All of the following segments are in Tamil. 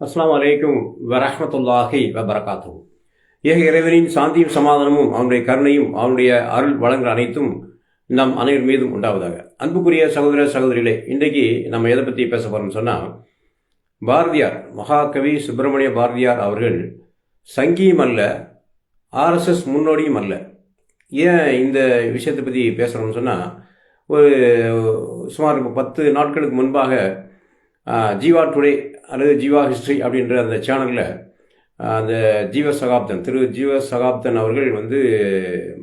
அஸ்லாம் வலைக்கும் வரஹ்மத்துல்லாஹி வபரகாத்து ஏக இறைவனின் சாந்தியும் சமாதானமும் அவனுடைய கருணையும் அவனுடைய அருள் வளங்கள் அனைத்தும் நம் அனைவர் மீதும் உண்டாவதாக. அன்புக்குரிய சகோதர சகோதரிகளே இன்றைக்கு நம்ம எதை பற்றி பேச போகிறோம்னு சொன்னால் பாரதியார் மகாகவி சுப்பிரமணிய பாரதியார் அவர்கள் சங்கியும் அல்ல ஆர்எஸ்எஸ் முன்னோடியும் அல்ல. ஏன் இந்த விஷயத்தை பற்றி பேசுகிறோம்னு சொன்னால் ஒரு சுமார் பத்து நாட்களுக்கு முன்பாக ஜீவா டுடே அல்லது ஜீவா ஹிஸ்ட்ரி அப்படின்ற அந்த சேனலில் அந்த ஜீவ சகாப்தன் திரு ஜீவ சகாப்தன் அவர்கள் வந்து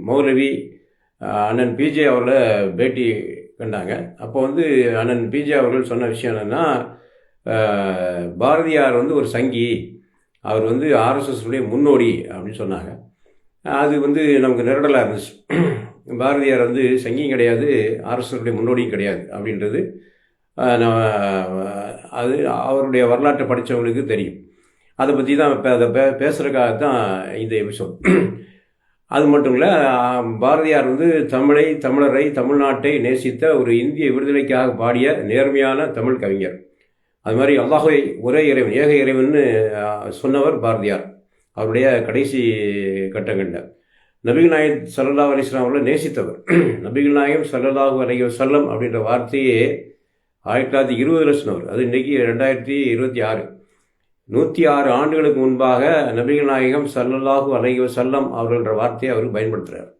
மௌலவி அண்ணன் பிஜே அவர்களை பேட்டி கண்டாங்க. அப்போ வந்து அண்ணன் பிஜே அவர்கள் சொன்ன விஷயம் என்னென்னா பாரதியார் வந்து ஒரு சங்கி அவர் வந்து ஆர்எஸ்எஸ்னுடைய முன்னோடி அப்படின்னு சொன்னாங்க. அது வந்து நமக்கு நெருடலாக இருந்துச்சு. பாரதியார் வந்து சங்கியும் கிடையாது ஆர்எஸ்எஸ்னுடைய முன்னோடியும் கிடையாது அப்படின்றது அது அவருடைய வரலாற்றை படித்தவங்களுக்கு தெரியும். அதை பற்றி தான் இப்போ அதை பே பேசுகிறதுக்காக தான் இந்த எபிசோட் அது மட்டும் இல்லை பாரதியார் வந்து தமிழை தமிழரை தமிழ்நாட்டை நேசித்த ஒரு இந்திய விடுதலைக்காக பாடிய நேர்மையான தமிழ் கவிஞர். அது மாதிரி அல்லாஹை ஒரே இறைவன் ஏக இறைவன் சொன்னவர் பாரதியார். அவருடைய கடைசி கட்டங்களில். நபிகள் நாயக் சல்லல்லாஹ் அலிஸ்லாம் அவர்களை நேசித்தவர். நபிகள் நாயகம் சல்லல்லாஹு அலைய செல்லம் அப்படின்ற வார்த்தையே ஆயிரத்தி தொள்ளாயிரத்தி இருபது லட்சம் அவர். அது இன்றைக்கி ரெண்டாயிரத்தி இருபத்தி ஆறு. நூற்றி ஆறு ஆண்டுகளுக்கு முன்பாக நபிகள் நாயகம் சல்லல்லாஹு அலைஹி வஸல்லம் அவர்கள்ன்ற வார்த்தையை அவர் பயன்படுத்துகிறார்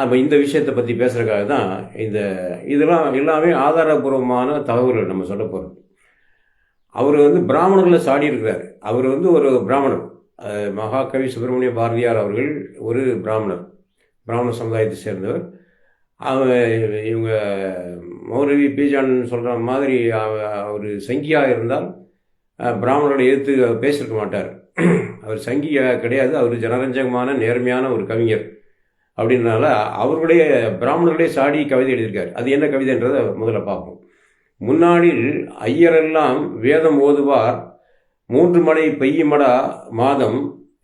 அப்போ இந்த விஷயத்தை பற்றி பேசுகிறக்காக தான் இந்த இதெல்லாம் எல்லாமே ஆதாரபூர்வமான தகவல்கள் நம்ம சொல்ல போகிறோம் அவர் வந்து பிராமணர்களை சாடி இருக்கிறார் அவர் வந்து ஒரு பிராமணர். மகாகவி சுப்பிரமணிய பாரதியார் அவர்கள் ஒரு பிராமணர். பிராமண சமுதாயத்தை சேர்ந்தவர். அவங்க இவங்க மௌரவி பீஜான் சொல்கிற மாதிரி அவர் சங்கியாக இருந்தால் அஹ், பிராமணர்களை எதிர்த்து அவர் பேசியிருக்க மாட்டார். அவர் சங்கியாக கிடையாது. அவர் ஜனரஞ்சகமான நேர்மையான ஒரு கவிஞர். அப்படின்றனால அவர்களுடைய பிராமணர்களே சாடி கவிதை எழுதியிருக்காரு. அது என்ன கவிதைன்றதை முதல்ல பார்ப்போம். முன்னாடில் ஐயரெல்லாம் வேதம் ஓதுவார். மூன்று மலை பெய்யுமடா மாதம்.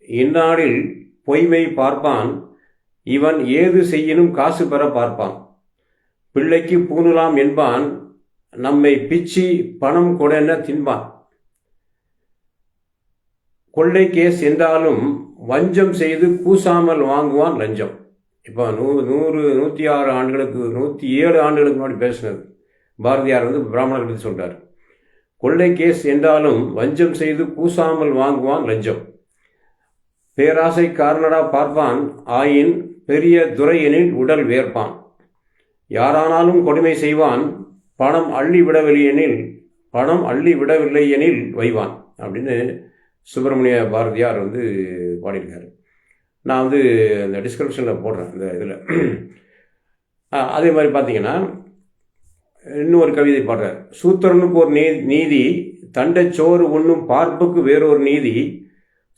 இந்நாளில் பொய்மை பார்ப்பான். இவன் ஏது செய்யினும் காசு பெற பார்ப்பான். பிள்ளைக்கு பூணலாம் என்பான் நம்மை பிச்சி பணம் கொடென தின்பான். கொள்ளை கேஸ் என்றாலும் வஞ்சம் செய்து கூசாமல் வாங்குவான் லஞ்சம். இப்போ நூ நூறு நூற்றி ஆறு ஆண்டுகளுக்கு நூற்றி ஏழு ஆண்டுகளுக்கு முன்னாடி பேசினது. பாரதியார் வந்து பிராமணர்கள் பற்றி சொல்கிறார் கொள்ளை கேஸ் என்றாலும் வஞ்சம் செய்து கூசாமல் வாங்குவான் லஞ்சம். பேராசை காரணடா பார்ப்பான் ஆயின் பெரிய துரையெனில் உடல் வேர்ப்பான். யாரானாலும் கொடுமை செய்வான் பணம் அள்ளி விடவில்லையெனில் பணம் அள்ளி விடவில்லை எனில் வைவான் அப்படின்னு சுப்பிரமணிய பாரதியார் வந்து பாடியிருக்காரு. நான் வந்து இந்த டிஸ்கிரிப்ஷனில் போடுறேன் இந்த இதில். அதே மாதிரி பார்த்தீங்கன்னா இன்னொரு கவிதை பாடுறார். சூத்திரனுக்கு ஒரு நீ நீதி தண்டச்சோறு உண்ணும் பார்ப்புக்கு வேறொரு நீதி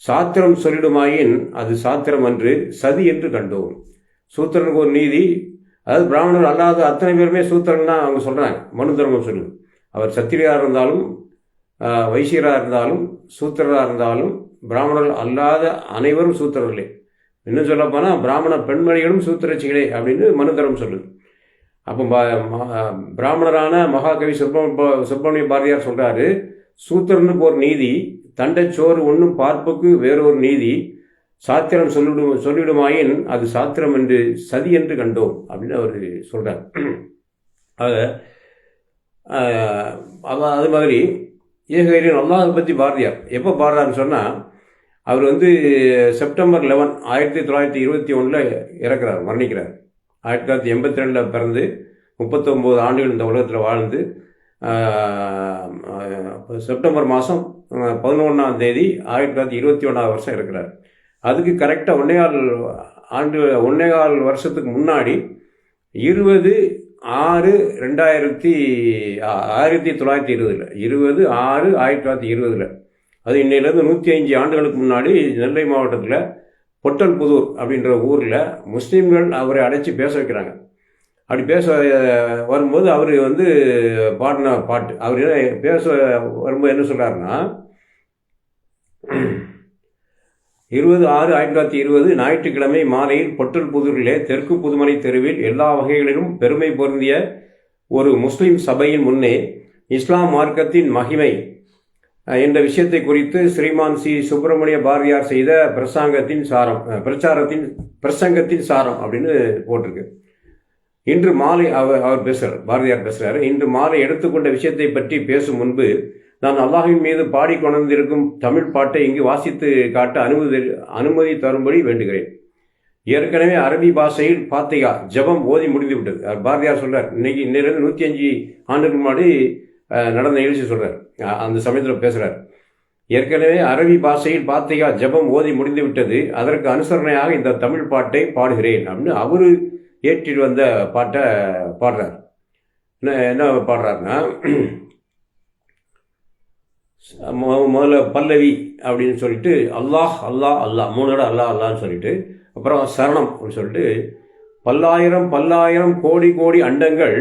சாத்திரம் சொல்லிடுமாயின் அது சாத்திரம் அன்று சதி என்று கண்டோம். சூத்திரனுக்கு ஒரு நீதி அதாவது பிராமணர் அல்லாத அத்தனை பேருமே சூத்திரன் தான் அவங்க சொல்கிறாங்க மனு தர்மம் சொல்லுது. அவர் சத்திரியாக இருந்தாலும் வைசியராக இருந்தாலும் சூத்திரராக இருந்தாலும் பிராமணர்கள் அல்லாத அனைவரும் சூத்திரர்களே. இன்னும் சொல்லப்போனால் பிராமண பெண்மணிகளும் சூத்திரச்சிகளே அப்படின்னு மனு தர்மம் சொல்லுது. அப்போ ப- ம- பிராமணரான மகாகவி சுப்ப சுப்பிரமணிய பாரதியார் சொல்கிறாரு சூத்திரனுக்கு ஒரு நீதி தண்டைச்சோறு ஒன்றும் பார்ப்புக்கு வேறொரு நீதி சாத்திரம் சொல்லிடும் சொல்லிவிடுமாயின் அது சாத்திரம் என்று சதி என்று கண்டோம் அப்படின்னு அவர் சொல்கிறார் ஆக அது மாதிரி ஏகரின் அல்லாஹை பற்றி பாரதியார். எப்போ பாடுறாருன்னு சொன்னால் அவர் வந்து செப்டம்பர் லெவன் ஆயிரத்தி தொள்ளாயிரத்தி இருபத்தி ஒன்றில் இறக்குறார் மரணிக்கிறார். ஆயிரத்தி தொள்ளாயிரத்தி எண்பத்தி ரெண்டில் பிறந்து முப்பத்தொம்போது ஆண்டுகள் இந்த உலகத்தில் வாழ்ந்து செப்டம்பர் மாதம் பதினொன்றாம் தேதி ஆயிரத்தி தொள்ளாயிரத்தி இருபத்தி ஒன்றாவது வருஷம் இருக்கிறார் அதுக்கு கரெக்டாக ஒன்னேகால் ஆண்டு ஒன்னேகால் வருஷத்துக்கு முன்னாடி இருபது ஆறு ரெண்டாயிரத்தி ஆ- ஆயிரத்தி தொள்ளாயிரத்தி இருபதில். இருபது ஆறு ஆயிரத்தி தொள்ளாயிரத்தி இருபதில். அது இன்னையிலேருந்து நூற்றி அஞ்சு ஆண்டுகளுக்கு முன்னாடி நெல்லை மாவட்டத்தில் பொட்டல்புதூர் அப்படின்ற ஊரில் முஸ்லீம்கள் அவரை அடைச்சி பேச வைக்கிறாங்க. அப்படி பேச வரும்போது அவர் வந்து பாடின பாட்டு. அவர் என்ன பேச வரும்போது என்ன சொல்கிறாருன்னா இருபது ஆறு ஆயிரத்தி தொள்ளாயிரத்தி இருபது ஞாயிற்றுக்கிழமை மாலையில் பொட்டல்புதூரிலே தெற்கு புதுமனை தெருவில் எல்லா வகைகளிலும் பெருமை பொருந்திய ஒரு முஸ்லிம் சபையின் முன்னே இஸ்லாம் மார்க்கத்தின் மகிமை என்ற விஷயத்தை குறித்து ஸ்ரீமான் சி சுப்பிரமணிய பாரதியார் செய்த பிரசாங்கத்தின் சாரம் பிரச்சாரத்தின் பிரசங்கத்தின் சாரம் அப்படின்னு போட்டிருக்கு. இன்று மாலை அவர் அவர் பேசுகிறார் பாரதியார் பேசுகிறார் இன்று மாலை எடுத்துக்கொண்ட விஷயத்தை பற்றி பேசும் முன்பு நான் அல்லாஹின் மீது பாடிக்கொண்டிருக்கும் தமிழ் பாட்டை இங்கு வாசித்து காட்ட அனுமதி அனுமதி தரும்படி வேண்டுகிறேன். ஏற்கனவே அரபி பாஷையில் பாத்திகா ஜெபம் ஓதி முடிந்து விட்டது அவர் பாரதியார் சொல்றார் இன்னைக்கு இன்னிலிருந்து நூற்றி அஞ்சு ஆண்டுக்கு முன்னாடி நடந்த நிகழ்ச்சி சொல்றார். அந்த சமயத்தில் பேசுறார். ஏற்கனவே அரபி பாஷையில் பாத்திகா ஜெபம் ஓதி முடிந்து விட்டது அதற்கு அனுசரணையாக இந்த தமிழ் பாட்டை பாடுகிறேன் அப்படின்னு அவரு ஏற்றிட்டு வந்த பாட்டை பாடுறார். என்ன என்ன பாடுறாருன்னா முதல்ல பல்லவி அப்படின்னு சொல்லிட்டு அல்லாஹ் அல்லாஹ் அல்லாஹ் மூணு தடவை அல்லாஹ் அல்லான்னு சொல்லிட்டு அப்புறம் சரணம் அப்படின்னு சொல்லிட்டு பல்லாயிரம் பல்லாயிரம் கோடி கோடி அண்டங்கள்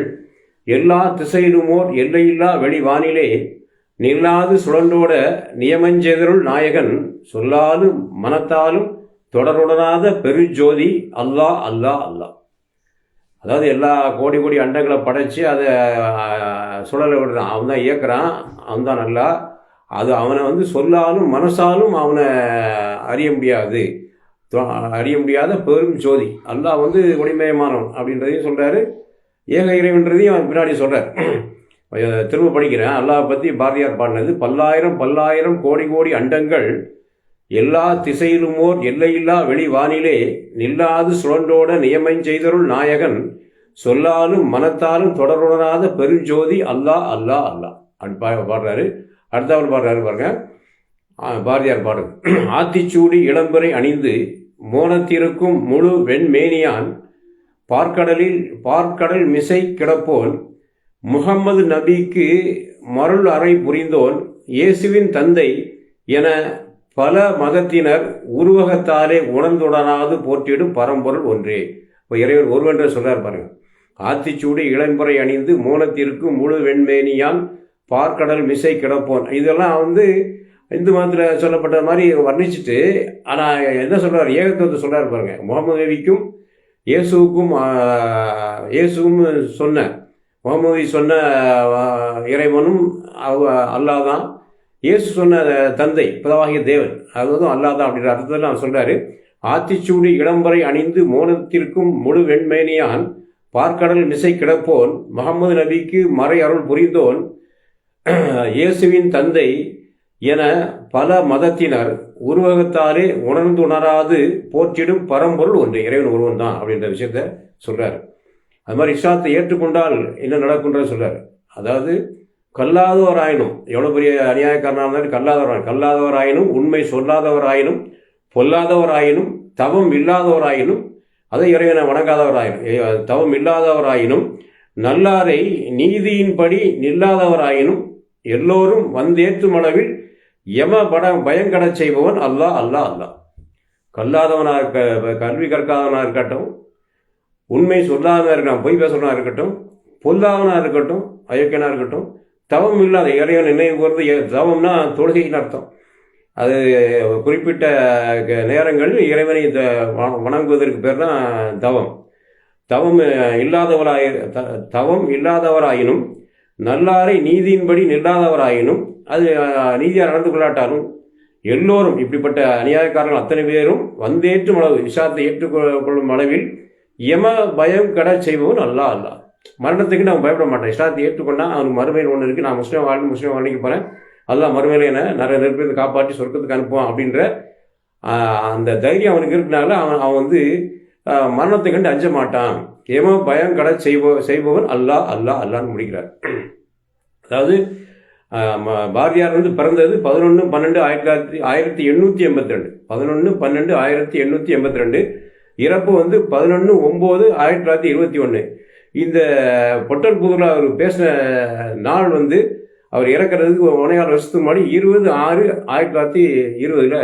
எல்லா திசையிலுமோர் எல்லையில்லா வெளிவானிலே நில்லாது சுழன்றோட நியமஞ்செதருள் நாயகன் சொல்லாது மனத்தாலும் தொடருடனாத பெருஜோதி அல்லாஹ் அல்லாஹ் அல்லாஹ். அதாவது எல்லா கோடி கோடி அண்டங்களை படைச்சு அதை சுழலை விடுறான். அவன் தான் இயக்குறான். அவன் தான் நல்லா அது அவனை வந்து சொல்லாலும் மனசாலும் அவனை அறிய முடியாது. தொ- அறிய முடியாத பெரும் ஜோதி. அல்லாஹ் வந்து ஒளிமயமானவன் அப்படின்றதையும் சொல்கிறாரு ஏக இறைவன்றதையும் அவன் பின்னாடி சொல்கிறார் திரும்ப படிக்கிறேன். அல்லாஹ் பற்றி பாரதியார் பாடினது பல்லாயிரம் பல்லாயிரம் கோடி கோடி அண்டங்கள் எல்லா திசையிலுமோர் எல்லையில்லா வெளிவானிலே நில்லாது சுழன்றோட நியமம் செய்தருள் நாயகன் சொல்லாலும் மனத்தாலும் தொடருடனாத பெருஞ்சோதி அல்லாஹ் அல்லாஹ் அல்லாஹ். அப்படி பா- பாடுறாரு. அடுத்தவன் பாடுறாரு பாருங்க? பாரதியார் பாடு. ஆத்திச்சூடி இளம்பரை அணிந்து மோனத்திருக்கும் முழு வெண்மேனியான் பார்க்கடலில் பார்க்கடல் மிசை கிடப்போன். முகம்மது நபிக்கு மருள் அறை புரிந்தோன். இயேசுவின் தந்தை என பல மதத்தினர் உருவகத்தாலே உணர்ந்துடனாது போற்றிடும் பரம்பொருள் ஒன்றே. இப்போ இறைவர் ஒருவென்ற சொல்றார் பாருங்க. ஆத்திச்சூடி இளம்பரை அணிந்து மோனத்திற்கும் முழு வெண்மேனியான் பார்க்கடல் மிசை கிடப்போன். இதெல்லாம் வந்து இந்து மதத்தில் சொல்லப்பட்ட மாதிரி வர்ணிச்சுட்டு ஆனால் என்ன சொல்கிறார் ஏகத்துவத்தை சொல்கிறார் பாருங்க. முகமது நபிக்கும் இயேசுவுக்கும் இயேசுவும் சொன்ன முகமது சொன்ன இறைவனும் அவ- அல்லாஹ் தான் இயேசு சொன்ன தந்தை பிதவாகிய தேவன் அதுவும் அல்லாஹ் தான் அப்படின்ற அர்த்தத்தில் நான் சொல்றாரு. ஆத்திச்சூடி இளம்பரை அணிந்து மோனத்திற்கும் முழு வெண்மேனியான் பார்க்கடல் மிசை கிடப்போன். முகமது நபிக்கு மறை அருள் புரிந்தோன். இயேசுவின் தந்தை என பல மதத்தினர் உருவகத்தாலே உணர்ந்து உணராது போற்றிடும் பரம்பொருள் ஒன்று இறைவன் ஒருவன் தான் அப்படின்ற விஷயத்த சொல்றாரு. அது மாதிரி இஸ்லாத்தை ஏற்றுக்கொண்டால் என்ன நடக்கும்ன்ற சொல்றாரு. அதாவது கல்லாதவராயினும் எவ்வளோ பெரிய அநியாயக்காரனாக இருந்தாலும் கல்லாதவர் கல்லாதவர் ஆயினும் உண்மை சொல்லாதவராயினும் பொல்லாதவராயினும் தவம் இல்லாதவராயினும் அதை இறைவனை வணங்காதவர் ஆயினும் தவம் இல்லாதவராயினும் நல்லாரை நீதியின்படி நில்லாதவராயினும் எல்லோரும் வந்தேற்றும் அளவில் யம பட பயங்கடச் செய்பவன் அல்லாஹ் அல்லா அல்லாஹ். கல்லாதவனாக இருக்க கல்வி கற்காதவனாக இருக்கட்டும் உண்மை சொல்லாதவனாக இருக்கட்டும் பொய் பேசுறவனாக இருக்கட்டும் பொல்லாதவனாக இருக்கட்டும் அயோக்கியனாக இருக்கட்டும் தவம் இல்லாத இறைவன் நினைவு கூர்ந்து தவம்னா தொழுகைன்னு அர்த்தம். அது குறிப்பிட்ட நேரங்களில் இறைவனை இந்த வ- வணங்குவதற்கு பேர் தான் தவம். தவம் இல்லாதவராய் த- தவம் இல்லாதவராயினும் நல்லாரை நீதியின்படி நில்லாதவராயினும் அது நீதியாக நடந்து கொள்ளாட்டாலும் எல்லோரும் இப்படிப்பட்ட அநியாயக்காரர்கள் அத்தனை பேரும் வந்தேற்றும் அளவு விஷாத்தை ஏற்றுக்கொள்ளும் அளவில் எம பயம் கடை செய்பவன் அல்லா அல்லா. மரணத்துக்கு நான் பயப்பட மாட்டேன் இஸ்லாத்தை ஏற்றுக்கொண்டா அவனுக்கு மறுமையில் ஒன்று இருக்குது நான் முஸ்லீம் வாழ்ந்து முஸ்லீம் வாழ்க்கை போகிறேன் அல்லா மறுமையில என்ன நிறைய நெருப்பு காப்பாற்றி சொர்க்கத்துக்கு அனுப்புவான் அப்படின்ற அந்த தைரியம் அவனுக்கு இருக்கனால அவன் அவன் வந்து மரணத்தை கண்டு அஞ்ச மாட்டான். ஏமோ பயம் கடை செய்ப செய்பவன் அல்லாஹ் அல்லாஹ் அல்லான்னு முடிக்கிறார். அதாவது பாரதியார் வந்து பிறந்தது பதினொன்று பன்னெண்டு ஆயிரத்தி தொள்ளாயிரத்தி ஆயிரத்தி எண்ணூற்றி எண்பத்தி ரெண்டு பதினொன்று பன்னெண்டு ஆயிரத்தி எண்ணூற்றி எண்பத்தி ரெண்டு இறப்பு வந்து பதினொன்று ஒம்பது ஆயிரத்தி தொள்ளாயிரத்தி இருபத்தி ஒன்று இந்த பொட்டல் புதூரில் அவர் பேசின நாள் வந்து அவர் இறக்கிறதுக்கு ஒனையாறு வருஷத்துக்கு முன்னாடி இருபது ஆறு ஆயிரத்தி தொள்ளாயிரத்தி இருபதில்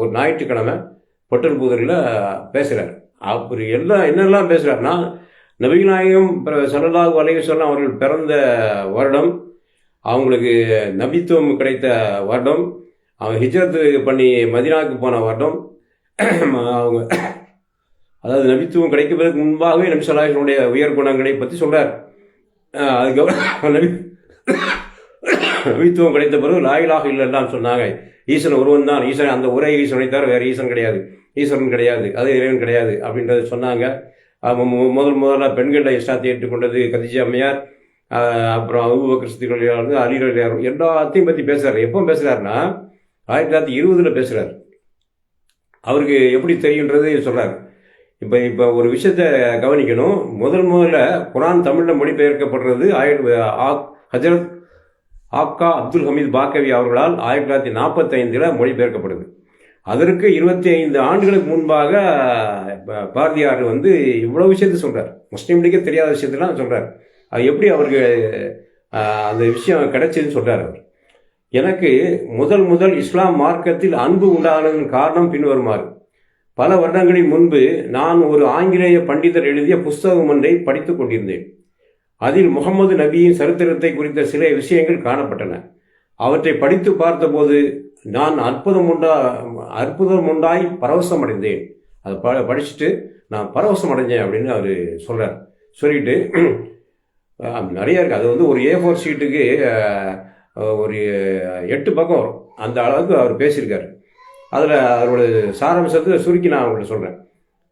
ஒரு ஞாயிற்றுக்கிழமை. பொட்டல் புதூரில் பேசுகிறார் அவர் எல்லாம் என்னெல்லாம் பேசுகிறாருன்னா நபிநாயகம் சல்லல்லாஹு அலைஹி வஸல்லம் அவர்கள் பிறந்த வருடம் அவங்களுக்கு நபித்துவம் கிடைத்த வருடம் அவங்க ஹிஜரத்து பண்ணி மதினாவுக்கு போன வருடம் அவங்க அதாவது நபித்துவம் கிடைக்கிறதுக்கு முன்பாகவே நபி சொல்லாஹினுடைய உயர் குணங்களை பற்றி சொல்கிறார் அதுக்கப்புறம் நபி நபித்துவம் கிடைத்த பிறகு லாயிலாக இல்லைன்னு சொன்னாங்க. ஈசன் ஒருவன் தான். ஈசன் அந்த ஒரே ஈசனை தவிர வேறு ஈசன் கிடையாது. ஈஸ்வரன் கிடையாது அது இறைவன் கிடையாது அப்படின்றத சொன்னாங்க. மு- முதல் முதல்ல பெண்களில் இஷ்டத்தை ஏற்றுக்கொண்டது கதிஜி அம்மையார் அப்புறம் அபுபக்கர் சித்திகள் வந்து அலிரலியார் எல்லாத்தையும் பற்றி பேசுகிறார் எப்போ பேசுகிறாருன்னா ஆயிரத்தி தொள்ளாயிரத்தி இருபதில் பேசுகிறார் அவருக்கு எப்படி தெரியுன்றது சொல்கிறார் இப்போ இப்போ ஒரு விஷயத்தை கவனிக்கணும். முதல் முதல்ல குரான் தமிழில் மொழிபெயர்க்கப்படுறது ஆயிரத்தி ஹஜரத் ஆப்கா அப்துல் ஹமீத் பாக்கவி அவர்களால் ஆயிரத்தி தொள்ளாயிரத்தி நாற்பத்தைந்தில் மொழிபெயர்க்கப்படுது. அதற்கு இருபத்தி ஐந்து ஆண்டுகளுக்கு முன்பாக ப- பாரதியார் வந்து இவ்வளோ விஷயத்தை சொல்கிறார் முஸ்லீம் லீக்கே தெரியாத விஷயத்தெல்லாம் சொல்கிறார் அது எப்படி அவருக்கு அந்த விஷயம் கிடைச்சதுன்னு சொல்கிறார் அவர். எனக்கு முதல் முதல் இஸ்லாம் மார்க்கத்தில் அன்பு உண்டானதன் காரணம் பின்வருமாறு. பல வருடங்களின் முன்பு நான் ஒரு ஆங்கிலேய பண்டிதர் எழுதிய புஸ்தகம் ஒன்றை படித்துக் கொண்டிருந்தேன். அதில் முகமது நபியின் சரித்திரத்தை குறித்த சில விஷயங்கள் காணப்பட்டன. அவற்றை படித்து பார்த்தபோது நான் அற்புதம் உண்டா அற்புதம் உண்டாய் பரவசம் அடைந்தேன் அதை ப படிச்சுட்டு நான் பரவசம் அடைஞ்சேன் அப்படின்னு அவர் சொல்கிறார் சொல்லிட்டு நிறைய இருக்குது அது வந்து ஒரு ஏ ஃபோர் ஷீட்டுக்கு ஒரு எட்டு பக்கம் வரும். அந்த அளவுக்கு அவர் பேசியிருக்காரு. அதில் அவரோட சாராம்சத்தை சுருக்கி நான் அவங்கள்ட்ட சொல்கிறேன்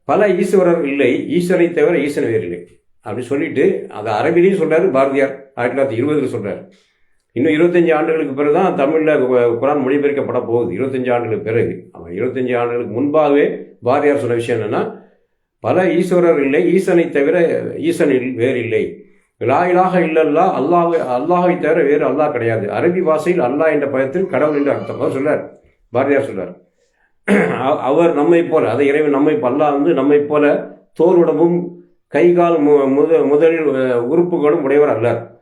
பல ஈஸ்வரர் இல்லை ஈஸ்வரை தவிர ஈஸ்வரன் வேறு இல்லை அப்படின்னு சொல்லிட்டு அதை அரபிலையும் சொல்கிறார் பாரதியார். ஆயிரத்தி தொள்ளாயிரத்தி இருபதுல சொல்கிறார் இன்னும் இருபத்தஞ்சு ஆண்டுகளுக்கு பிறகு தான் தமிழில் குரான் மொழிபெயர்க்கப்பட போகுது. இருபத்தஞ்சி ஆண்டுகளுக்கு பிறகு. அவன் இருபத்தஞ்சு ஆண்டுகளுக்கு முன்பாகவே பாரதியார் சொன்ன விஷயம் என்னென்னா பல ஈஸ்வரர் இல்லை ஈசனை தவிர ஈசனில் வேறு இல்லை. லாயிலாக இல்லல்லா அல்லாஹ் அல்லாஹை தவிர வேறு அல்லாஹ் கிடையாது. அரபி வாசையில் அல்லாஹ் என்ற பயத்தில் கடவுள் என்று அர்த்தம். அவர் சொல்றார் பாரதியார் சொல்றார். அவர் நம்மை போல அதை இறைவன் நம்மை அல்லாஹ் வந்து நம்மை போல தோல் உடம்பும் கை கால் மு- முத முதலில் உறுப்புகளும் உடையவர் அல்லார்.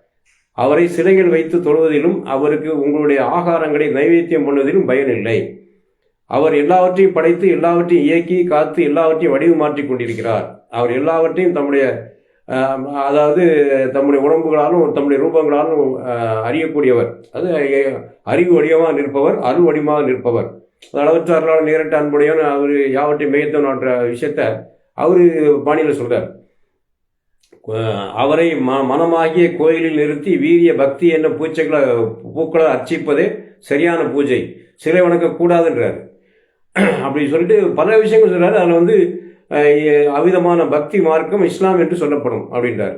அவரை சிலைகள் வைத்து தொழுவதிலும் அவருக்கு உங்களுடைய ஆகாரங்களை நைவேத்தியம் பண்ணுவதிலும் பயனில்லை. அவர் எல்லாவற்றையும் படைத்து எல்லாவற்றையும் இயக்கி காத்து எல்லாவற்றையும் வடிவு மாற்றி கொண்டிருக்கிறார். அவர் எல்லாவற்றையும் தம்முடைய அதாவது தம்முடைய உடம்புகளாலும் தம்முடைய ரூபங்களாலும் அறியக்கூடியவர். அது அறிவு வடிவமாக நிற்பவர் அருள் வடிவமாக நிற்பவர். அளவற்ற அருளால் நேரட்ட அன்புடையவன் அவர் யாவற்றையும் மேய்த்தவன்ற விஷயத்த அவர் பாணியில் சொல்கிறார் அவரை ம மனமாகிய கோயிலில் நிறுத்தி வீரிய பக்தி என்ன பூச்சைகளை பூக்களை அர்ச்சிப்பதே சரியான பூஜை. சிலை வணங்கக்கூடாதுன்றார் அப்படி சொல்லிட்டு பல விஷயங்கள் சொல்கிறார் அதில் வந்து அவிதமான பக்தி மார்க்கம் இஸ்லாம் என்று சொல்லப்படும் அப்படின்றார்.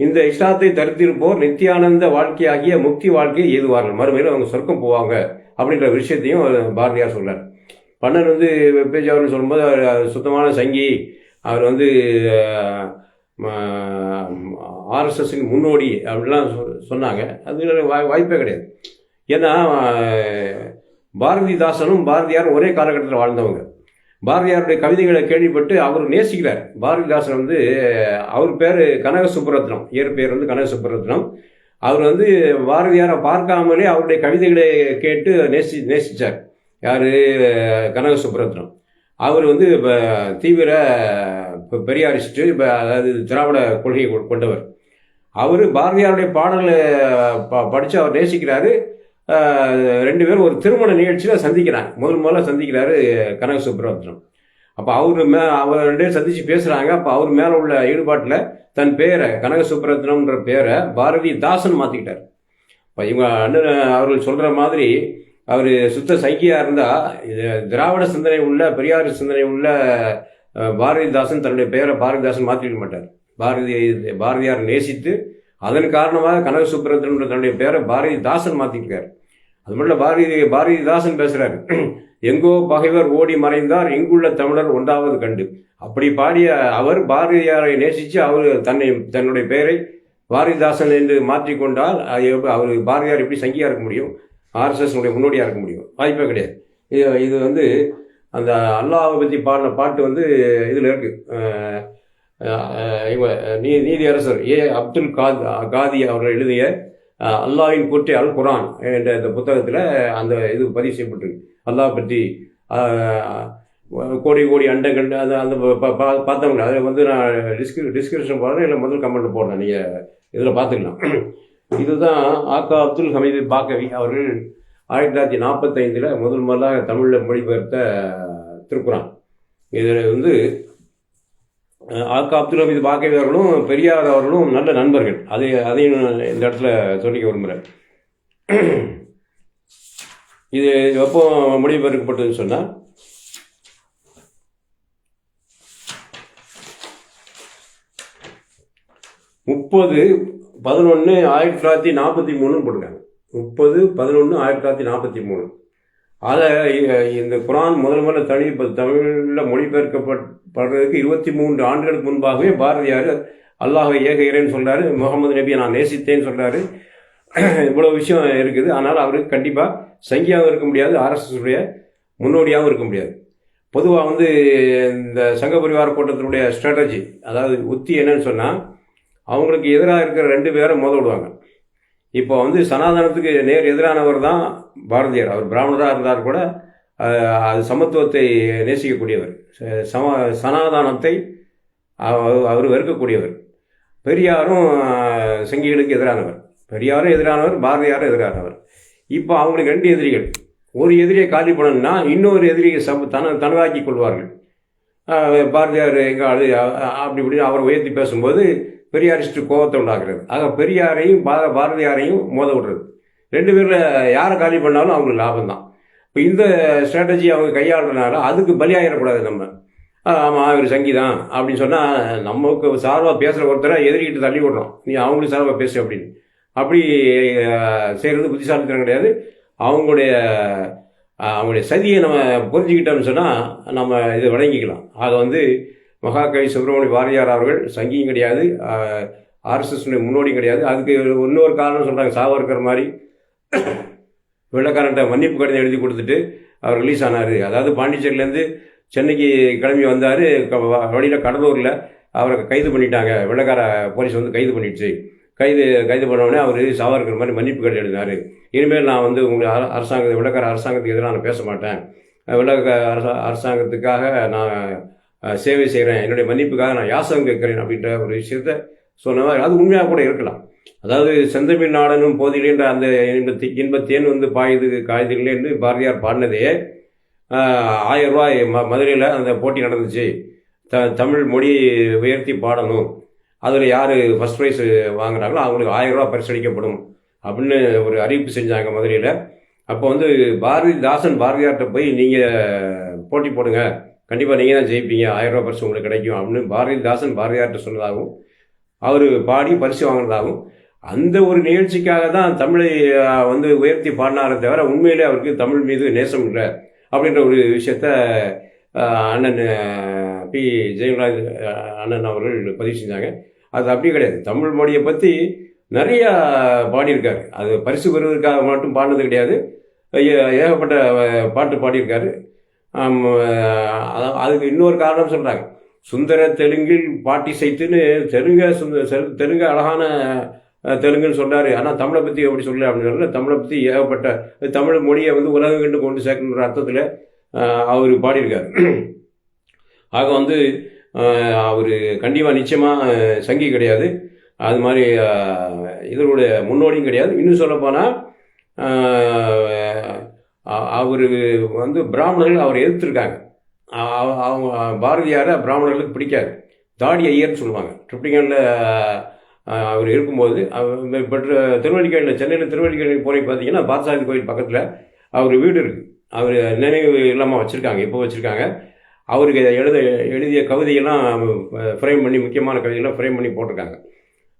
இந்த இஸ்லாத்தை தருத்திருப்போர் நித்தியானந்த வாழ்க்கையாகிய முக்தி வாழ்க்கையை ஏதுவார்கள் மறுமையில் அவங்க சொர்க்கம் போவாங்க அப்படின்ற விஷயத்தையும் பாரதியார் சொல்கிறார் பண்ணன் வந்து பேஜாவர்னு சொல்லும்போது அவர் சுத்தமான சங்கி. அவர் வந்து ஆர்எஸ்எஸ்ஸின் முன்னோடி அப்படிலாம் சொ- சொன்னாங்க. அது வாய் வாய்ப்பே கிடையாது. ஏன்னா பாரதிதாசனும் பாரதியாரும் ஒரே காலகட்டத்தில் வாழ்ந்தவங்க. பாரதியாருடைய கவிதைகளை கேள்விப்பட்டு அவர் நேசிக்கிறார். பாரதிதாசன் வந்து அவர் பேர் கனக சுப்புரத்னம் இயற்பெயர் வந்து கனக சுப்புரத்னம் அவர் வந்து பாரதியாரை பார்க்காமலே அவருடைய கவிதைகளை கேட்டு நேசி நேசித்தார் யார்? கனக சுப்புரத்னம் அவர் வந்து தீவிர இப்போ பெரியாரிஸ்ட்டு இப்போ அதாவது திராவிட கொள்கையை கொ- கொண்டவர். அவர் பாரதியாருடைய பாடலை ப படித்து அவர் நேசிக்கிறாரு. ரெண்டு பேரும் ஒரு திருமண நிகழ்ச்சியில் சந்திக்கிறாங்க. முதல் முதல்ல சந்திக்கிறாரு கனக சுப்புரத்னம் அப்போ அவர் மே அவர் ரெண்டு பேரும் சந்தித்து பேசுகிறாங்க அப்போ அவர் மேலே உள்ள ஈடுபாட்டில் தன் பேரை கனக சுப்ரத்னம்ன்ற பேரை பாரதி தாசன் மாற்றிக்கிட்டார் இப்போ இவங்க அண்ணன் அவர்கள் சொல்கிற மாதிரி அவர் சுத்த சைக்கியாக இருந்தால் இது திராவிட சிந்தனை உள்ள பெரியார் சிந்தனை உள்ள பாரதிதாசன் தன்னுடைய பெயரை பாரதிதாசன் மாற்றிக்க மாட்டார். பாரதி பாரதியார் நேசித்து அதன் காரணமாக கனக சுப்புரத்னன்ற தன்னுடைய பேரை பாரதிதாசன் மாற்றிருக்கார் அது மட்டும் இல்லை பாரதி பாரதிதாசன் பேசுகிறார் எங்கோ பகைவர் ஓடி மறைந்தார் இங்குள்ள தமிழர் ஒன்றாவது கண்டு. அப்படி பாடிய அவர் பாரதியாரை நேசித்து அவர் தன்னை தன்னுடைய பெயரை பாரதிதாசன் என்று மாற்றிக்கொண்டால் அவர் பாரதியார் எப்படி சங்கியாக இருக்க முடியும்? ஆர்எஸ்எஸ் முன்னோடியாக இருக்க முடியும்? வாய்ப்பே கிடையாது. இது இது வந்து அந்த அல்லாவை பற்றி பாடின பாட்டு வந்து இதில் இருக்கு. இவங்க நீ நீதியரசர் ஏ அப்துல் காத் காதி அவர்கள் எழுதிய அல்லாவின் அல்லாஹ்வின் அல் குரான் என்ற இந்த புத்தகத்தில் அந்த இது பதிவு செய்யப்பட்டிருக்கு. அல்லாஹ் பற்றி கோடி கோடி அண்டங்கள் அந்த அந்த ப- பார்த்தவங்க அதில் வந்து நான் டிஸ்கிரி டிஸ்கிரிப்ஷன் போடுறேன் இல்லை முதல் கமெண்ட் போடுறேன் நீங்கள் இதில் பார்த்துக்கலாம். இதுதான் ஆக்கா அப்துல் ஹமீது பாக்கவி அவர்கள் ஆயிரத்தி தொள்ளாயிரத்தி நாற்பத்தைந்தில் முதல் முதலாக தமிழில் மொழிபெயர்த்த திருக்குறான். இதில் வந்து ஆக்கா அப்துல் ஹமீது பாக்கவி அவர்களும் பெரியார் அவர்களும் நல்ல நண்பர்கள். அதை அதையும் இந்த இடத்துல சொல்லிக்க விரும்புகிறேன் இது எப்போ மொழிபெயர்க்கப்பட்டதுன்னு சொன்னால் முப்பது பதினொன்று ஆயிரத்தி தொள்ளாயிரத்தி நாற்பத்தி மூணுன்னு போட்டிருக்காங்க. முப்பது பதினொன்று ஆயிரத்தி தொள்ளாயிரத்தி நாற்பத்தி மூணு. அதை இந்த குரான் முதல் முதல்ல தனி இப்போ தமிழில் மொழிபெயர்க்கப்படுறதுக்கு இருபத்தி மூன்று ஆண்டுகளுக்கு முன்பாகவே பாரதியார் அல்லாஹை ஏக இறைன்னு சொல்கிறாரு முகமது நபியை நான் நேசித்தேன்னு சொல்கிறாரு இவ்வளோ விஷயம் இருக்குது. ஆனால் அவருக்கு கண்டிப்பாக சங்கியாகவும் இருக்க முடியாது ஆர்எஸ்எஸ்டைய முன்னோடியாகவும் இருக்க முடியாது. பொதுவாக வந்து இந்த சங்க பரிவார கூட்டத்தினுடைய ஸ்ட்ராட்டஜி அதாவது உத்தி என்னன்னு சொன்னால் அவங்களுக்கு எதிராக இருக்கிற ரெண்டு பேரை மோத விடுவாங்க. இப்போ வந்து சனாதனத்துக்கு நேர் எதிரானவர் தான் பாரதியார். அவர் பிராமணராக இருந்தார் கூட அது சமத்துவத்தை நேசிக்கக்கூடியவர். ச- சம சனாதானத்தை அவ- அவர் வெறுக்கக்கூடியவர். பெரியாரும் சங்கிகளுக்கு எதிரானவர். பெரியாரும் எதிரானவர் பாரதியாரும் எதிரானவர். இப்போ அவங்களுக்கு ரெண்டு எதிரிகள். ஒரு எதிரியை காலி பண்ணணும்னா இன்னொரு எதிரியை சம தன தனதாக்கி கொள்வார்கள். பாரதியார் எங்கள் அது அப்படி இப்படின்னு அவரை உயர்த்தி பேசும்போது பெரியாரிஸ்ட் கோபத்தை உண்டாக்குறது. ஆக பெரியாரையும் பார பாரதியாரையும் மோத விடுறது. ரெண்டு பேரில் யாரை காலி பண்ணாலும் அவங்களுக்கு லாபம் தான் இப்போ இந்த ஸ்ட்ராட்டஜி அவங்க கையாளுறதுனால அதுக்கு பலியாகிடக்கூடாது நம்ம. ஆமாம் இவர் சங்கி தான் அப்படின்னு சொன்னால் நமக்கு சார்பாக பேசுகிற ஒருத்தரை எதிரிக்கிட்டு தள்ளி விடுறோம். நீ அவங்களுக்கு சார்பாக பேசு அப்படின்னு. அப்படி செய்கிறது புத்திசாலித்தனம் கிடையாது. அவங்களுடைய அவங்களுடைய சதியை நம்ம புரிஞ்சுக்கிட்டோம்னு சொன்னால் நம்ம இதை வழங்கிக்கலாம் ஆக வந்து மகாகவி சுப்பிரமணிய பாரதியார் அவர்கள் சங்கியும் கிடையாது ஆர்எஸ்எஸ் முன்னோடியும் கிடையாது. அதுக்கு இன்னொரு காரணம் சொல்கிறாங்க சாவர்கர் மாதிரி வெள்ளக்காரன்ட்ட மன்னிப்பு கடிதம் எழுதி கொடுத்துட்டு அவர் ரிலீஸ் ஆனார். அதாவது பாண்டிச்சேரியிலேருந்து சென்னைக்கு கிளம்பி வந்தார் வழியில் கடலூரில் அவரை கைது பண்ணிட்டாங்க. வெள்ளக்கார போலீஸ் வந்து கைது பண்ணிடுச்சு. கைது கைது பண்ண அவர் சாவர்கர் மாதிரி மன்னிப்பு கடிதம் எழுதினார். இனிமேல் நான் வந்து உங்களை அரசாங்கத்தை அரசாங்க வெள்ளக்கார அரசாங்கத்துக்கு எதிராக நான் பேச மாட்டேன். வெள்ளக்கார அரசாங்கத்துக்காக நான் சேவை செய்கிறேன் என்னுடைய மன்னிப்புக்காக நான் யாசகம் கேட்குறேன் அப்படின்ற ஒரு விஷயத்த சொன்னவர் அது உண்மையாக கூட இருக்கலாம். அதாவது செந்தமிழ் நாடனும் போதிலேன்ற அந்த இன்பத்தி இன்பத்தேன் வந்து பாயுது காயுதுகளே என்று பாரதியார் பாடினதே ஆயிரம் ரூபாய் ம மதுரையில் அந்த போட்டி நடந்துச்சு. த தமிழ் மொழி உயர்த்தி பாடணும். அதில் யார் ஃபஸ்ட் ப்ரைஸ் வாங்குறாங்களோ அவங்களுக்கு ஆயிரம் ரூபா பரிசளிக்கப்படும் அப்படின்னு ஒரு அறிவிப்பு செஞ்சாங்க மதுரையில். அப்போ வந்து பாரதிதாசன் பாரதியார்கிட்ட போய் நீங்கள் போட்டி போடுங்க கண்டிப்பாக நீங்கள் தான் ஜெயிப்பீங்க. ஆயிரம் ரூபாய் பரிசு உங்களுக்கு கிடைக்கும் அப்படின்னு பாரதிதாசன் பாரதியார்கிட்ட சொன்னதாகவும் அவர் பாடி பரிசு வாங்கினதாகவும் அந்த ஒரு நிகழ்ச்சிக்காக தான் தமிழை வந்து உயர்த்தி பாடினாரே தவிர உண்மையிலே அவருக்கு தமிழ் மீது நேசம் இல்லை அப்படின்ற ஒரு விஷயத்த அண்ணன் பி. ஜெயலலிதா அண்ணன் அவர்கள் பதிவு செஞ்சாங்க. அது அப்படியே கிடையாது. தமிழ் மொழியை பற்றி நிறையா பாடியிருக்காரு. அது பரிசு பெறுவதற்காக மட்டும் பாடினது கிடையாது. ஏ- ஏகப்பட்ட பாட்டு பாடியிருக்காரு. அதுக்கு இன்னொரு காரணம் சொல்கிறாங்க சுந்தர தெலுங்கில் பாட்டி சைத்துன்னு தெலுங்க சுந்தர தெலுங்கு அழகான தெலுங்குன்னு சொன்னார். ஆனால் தமிழை பற்றி எப்படி சொல்லல அப்படின்னு சொல்லல. தமிழை பற்றி ஏகப்பட்ட தமிழ் மொழியை வந்து உலகம் கண்டு கொண்டு சேர்க்கணுன்ற அர்த்தத்தில் அவர் பாடியிருக்கார். ஆக வந்து அவர் கண்டிப்பாக நிச்சயமாக சங்கி கிடையாது. அது மாதிரி இதனுடைய முன்னோடியும் கிடையாது. இன்னும் சொல்லப்போனால் அவர் வந்து பிராமணர்கள் அவர் எதிர்த்திருக்காங்க. அவ- அவங்க பாரதியாரை பிராமணர்களுக்கு பிடிக்காது. தாடி ஐயர்னு சொல்லுவாங்க. ட்ரிப்டிகனில் அவர் இருக்கும்போது அவர் பெற்ற திருவள்ளிக்கேணியில் சென்னையில் திருவள்ளிக்கேணி போய் பார்த்தீங்கன்னா பார்த்தசாரதி கோயில் பக்கத்தில் அவர் வீடு இருக்குது அவர் நினைவு இல்லாமல் வச்சுருக்காங்க இப்போ வச்சுருக்காங்க. அவருக்கு எழுத எழுதிய கவிதையெல்லாம் ஃப்ரேம் பண்ணி முக்கியமான கவிதையெல்லாம் ஃப்ரேம் பண்ணி போட்டிருக்காங்க.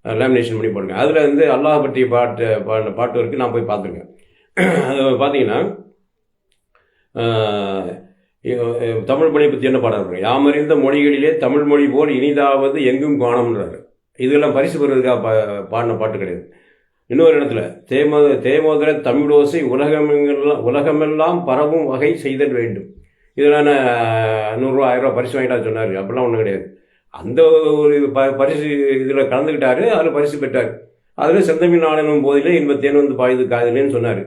லேமினேஷன் பண்ணி போட்டிருக்காங்க. அதில் வந்து அல்லாஹ் பற்றிய பாட்டு பாடின பாட்டு வரைக்கும் நான் போய் பார்த்துருக்கேன். அது பார்த்தீங்கன்னா தமிழ் மொழி பற்றி என்ன பாடம் இருக்கு? யாமறிந்த மொழிகளிலே தமிழ் மொழி போல் இனிதாவது எங்கும் காணும்ன்றாரு. இதெல்லாம் பரிசு பெறுவதற்காக பா பாடின பாட்டு கிடையாது. இன்னொரு இடத்துல தேமோ தேமோதர தமிழோசை உலகமெல்லாம் உலகமெல்லாம் பரவும் வகை செய்தல் வேண்டும். இதெல்லாம் நூறுரூவா ஆயிரரூவா பரிசு வாங்கிட்டா சொன்னார். அப்படிலாம் ஒன்றும் கிடையாது. அந்த ஒரு ப பரிசு இதில் கலந்துக்கிட்டாரு அதில் பரிசு பெற்றார். அதில் செந்தமிழ் நாடனும் போதிலே இன்பத்தேன் வந்து பாயுது காதலேன்னு சொன்னார்.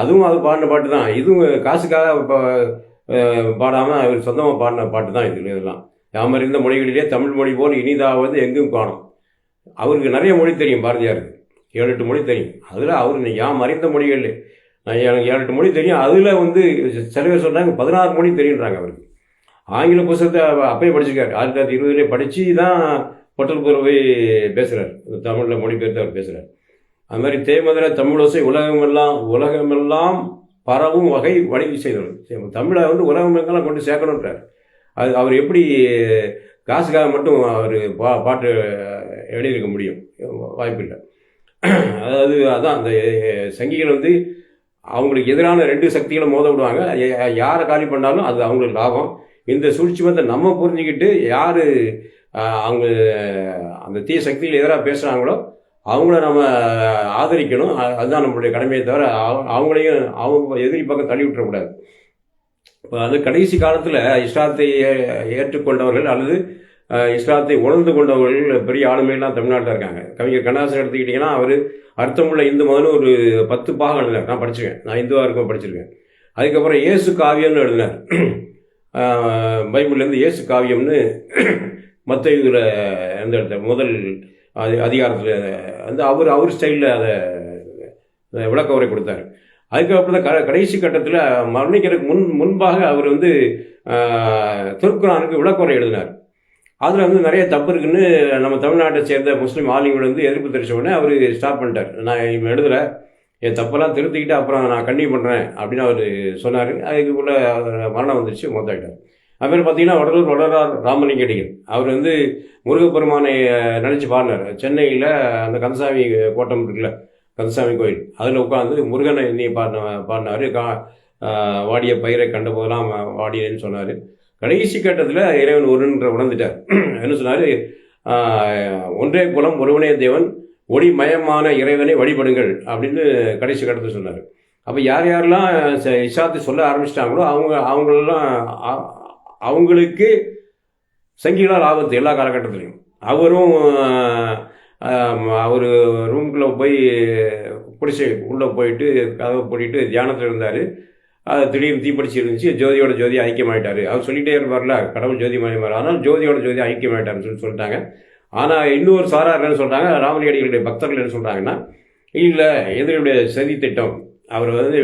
அதுவும் அது பாடின பாட்டு தான். இதுவும் காசுக்காக இப்போ பாடாமல் அவர் சொந்தமாக பாடின பாட்டு தான் இதில் இதெல்லாம். யாமறிந்த மொழிகளிலே தமிழ் மொழி போல் இனிதாவது எங்கும் காணும். அவருக்கு நிறைய மொழி தெரியும் பாரதியாருக்கு. ஏழு எட்டு மொழி தெரியும். அதில் அவர் யாம் அறிந்த மொழிகள் நான் எனக்கு ஏழு எட்டு மொழி தெரியும். அதில் வந்து சில பேர் சொல்கிறாங்க பதினாறு மொழி தெரியுன்றாங்க அவருக்கு. ஆங்கில புஸ்தகத்தை அப்பயே படிச்சிருக்காரு ஆயிரத்தி தொள்ளாயிரத்தி இருபதுலேயே படித்து தான் பொட்டல் போய் பேசுகிறார் தமிழில் மொழிபெயர்த்து அவர் பேசுகிறார் அது மாதிரி தேமதுர தமிழோசை உலகமெல்லாம் உலகமெல்லாம் பரவும் வகை வடிவு செய்தவர் தமிழை வந்து உலகமெல்லாம் கொண்டு சேர்க்கணுன்றார் அது அவர் எப்படி காசுக்காக மட்டும் அவர் பா பாட்டு எழுதியிருக்க முடியும்? வாய்ப்பில்லை. அதாவது அதான் அந்த சங்கிகள் வந்து அவங்களுக்கு எதிரான ரெண்டு சக்திகளை மோத விடுவாங்க. யாரை காலி பண்ணாலும் அது அவங்களுக்கு லாபம். இந்த சூழ்ச்சி வந்து நம்ம புரிஞ்சுக்கிட்டு யார் அவங்க அந்த தீய சக்திகள் எதிராக பேசுகிறாங்களோ அவங்கள நம்ம ஆதரிக்கணும். அதுதான் நம்மளுடைய கடமையை தவிர அவ- அவங்களையும் அவங்க எதிரி பக்கம் தள்ளி விட்டுறக்கூடாது. இப்போ அது கடைசி காலத்தில் இஸ்லாத்தை ஏ- ஏற்றுக்கொண்டவர்கள் அல்லது இஸ்லாத்தை உணர்ந்து கொண்டவர்கள் பெரிய ஆளுமையெல்லாம் தமிழ்நாட்டில் இருக்காங்க. கவிஞர் கண்ணாசன் எடுத்துக்கிட்டிங்கன்னா அவர் அர்த்தமுள்ள இந்து மதம்னு ஒரு பத்து பாகம் எழுதினார். நான் படிச்சிருக்கேன். நான் இந்துவாக இருக்கும் படிச்சிருக்கேன். அதுக்கப்புறம் இயேசு காவியம்னு எழுதினார். பைபிள்லேருந்து இயேசு காவியம்னு மற்ற இதில் எந்த இடத்த முதல் அது அதிகாரத்தில் வந்து அவர் அவர் ஸ்டைலில் அதை விளக்க உரை கொடுத்தார். அதுக்கப்புறம் தான் க கடைசி கட்டத்தில் மரணிக்கிறதுக்கு முன் முன்பாக அவர் வந்து ஆஹ், திருக்குறானுக்கு விளக்குறை எழுதினார். அதில் வந்து நிறைய தப்பு இருக்குன்னு நம்ம தமிழ்நாட்டை சேர்ந்த முஸ்லீம் ஆலிங்கள் வந்து எதிர்ப்பு தெரிவிச்ச உடனே அவர் ஸ்டாப் பண்ணிட்டார். நான் இவன் எழுதலை. என் தப்பெல்லாம் திருத்திக்கிட்டு அப்புறம் நான் கண்டினியூ பண்ணுறேன் அப்படின்னு அவர் சொன்னார். அதுக்குள்ளே அவர் மரணம் வந்துருச்சு மொத்தாயிட்டார் அதுமாதிரி பார்த்தீங்கன்னா வடலூர் வடலார் ராமலிங்கடிகள். அவர் வந்து முருகப்பெருமானை நினச்சி பாடினார். சென்னையில் அந்த கந்தசாமி கோட்டம் இருக்குல்ல கந்தசாமி கோயில். அதில் உட்காந்து முருகனை எண்ணி பாடின பாடினார். கா வாடிய பயிரை கண்ட போதெல்லாம் வாடியேன்னு சொன்னார். கடைசி கட்டத்தில் இறைவன் ஒருன்ற உணர்ந்துட்டார். என்ன சொன்னார்? ஒன்றே குலம் ஒருவனே தேவன் ஒளிமயமான இறைவனை வழிபடுங்கள் அப்படின்னு கடைசி கட்டத்தில் சொன்னார். அப்போ யார் யாரெல்லாம் ச- சொல்ல ஆரம்பிச்சிட்டாங்களோ அவங்க அவங்களெல்லாம் அவங்களுக்கு சங்கிகளால் ஆபத்து எல்லா காலகட்டத்திலையும். அவரும் அவர் ரூம்குள்ளே போய் பிடிச்சி உள்ளே போயிட்டு கதவை போட்டிட்டு தியானத்தில் இருந்தார். அது திடீர்னு தீப்பிடிச்சு இருந்துச்சு. ஜோதியோட ஜோதி ஐக்கியமாயிட்டார். அவர் சொல்லிட்டே இருப்பார்ல கடவுள் ஜோதி மயமார் ஆனால் ஜோதியோட ஜோதி ஐக்கியமாயிட்டார்னு சொல்லி சொல்லிட்டாங்க. ஆனால் இன்னொரு சாரார் என்ன சொல்கிறாங்க ராமலியடிகளுடைய பக்தர்கள் என்ன சொல்கிறாங்கன்னா இல்லை எதிரியுடைய சதி திட்டம். அவர் வந்து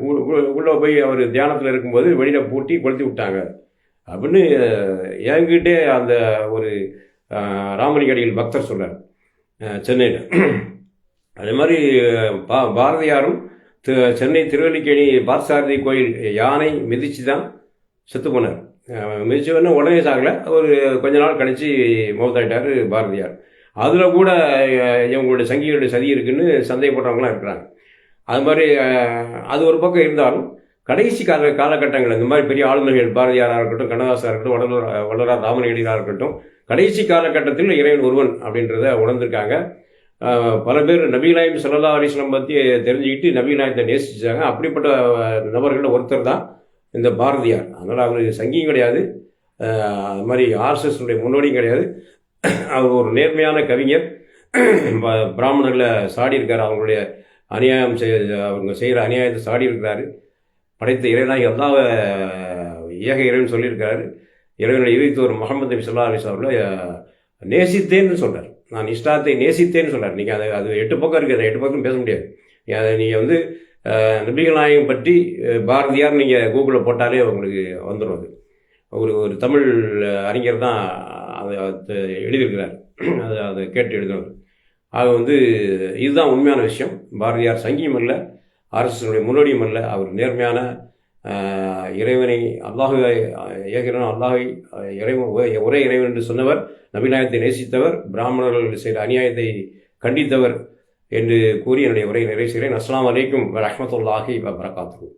உ- உள்ளே போய் அவர் தியானத்தில் இருக்கும்போது வெளியில் பூட்டி கொளுத்தி விட்டாங்க. அப்படின்னு என்கிட்டே அந்த ஒரு ராமலிங்கடிகள் பக்தர் சொல்கிறார் சென்னையில். அதே மாதிரி பா பாரதியாரும் தி- சென்னை திருவல்லிக்கேணி பாரசாரதி கோயில் யானை மிதிச்சு தான் செத்து போனார். மிதிச்ச உடனே உடனே சாகலை. ஒரு கொஞ்ச நாள் கழித்து மௌத்தாயிட்டார் பாரதியார். அதில் கூட இவங்களுடைய சங்கிகளுடைய சதி இருக்குன்னு சந்தேகப்படுறவங்களாம் இருக்கிறாங்க. அது மாதிரி அது ஒரு பக்கம் இருந்தாலும் கடைசி கால காலகட்டங்கள் இந்த மாதிரி பெரிய ஆளுநர்கள் பாரதியாராக இருக்கட்டும் கண்ணதாசா இருக்கட்டும் வடலூர் வடலூர் ராமலிங்கடிகளாக இருக்கட்டும் கடைசி காலகட்டத்தில் இறைவன் ஒருவன் அப்படின்றத உணர்ந்திருக்காங்க. பல பேர் நபிநாயம் சல்லா அலிஸ்லாம் பற்றி தெரிஞ்சுக்கிட்டு நபீநாயத்தை நேசிச்சாங்க. அப்படிப்பட்ட நபர்களில் ஒருத்தர் தான் இந்த பாரதியார். அதனால் அவர் சங்கியும் கிடையாது. அது மாதிரி ஆர்எஸ்எஸ்னுடைய முன்னோடியும் கிடையாது. அவர் ஒரு நேர்மையான கவிஞர். பிராமணர்களை சாடி இருக்கார் அவங்களுடைய அநியாயம் செய் அவங்க செய்கிற அநியாயத்தை சாடி இருக்கிறாரு படைத்த இறைவனாக எல்லா ஏக இறைவன் சொல்லியிருக்காரு. இறைவனுடைய இறைத்தோர் முகமது நபி சொல்லா அலிஸ் அவர்களை நேசித்தேன்னு சொல்கிறார் நான் இஷ்டாத்தை நேசித்தேன்னு சொல்கிறார் நீங்கள் அதை அது எட்டு பக்கம் இருக்குது அதை எட்டு பக்கம் பேச முடியாது. அதை நீங்கள் வந்து நபிகள் நாயகம் பற்றி பாரதியார் நீங்கள் கூகுளில் போட்டாலே உங்களுக்கு வந்துடும் அது. ஒரு ஒரு தமிழ் அறிஞர் தான் அதை எழுதியிருக்கிறார். அதை அதை கேட்டு எழுதினவர். ஆக வந்து இதுதான் உண்மையான விஷயம். பாரதியார் சங்கியம் இல்லை அரசனுடைய முன்னோடியும் அல்ல அவர் நேர்மையான இறைவனை அல்லாஹு ஏகிறன் அல்லாஹை இறைவன் ஒரே- இறைவன் என்று சொன்னவர் நபிநாயகத்தை நேசித்தவர் பிராமணர்கள் செய்த அநியாயத்தை கண்டித்தவர் என்று கூறி என்னுடைய உரையை நிறைவு செய்கிறேன். அஸ்லாம் வலைக்கும் ரஹமத்துல்லாஹி வபரகாத்துஹு.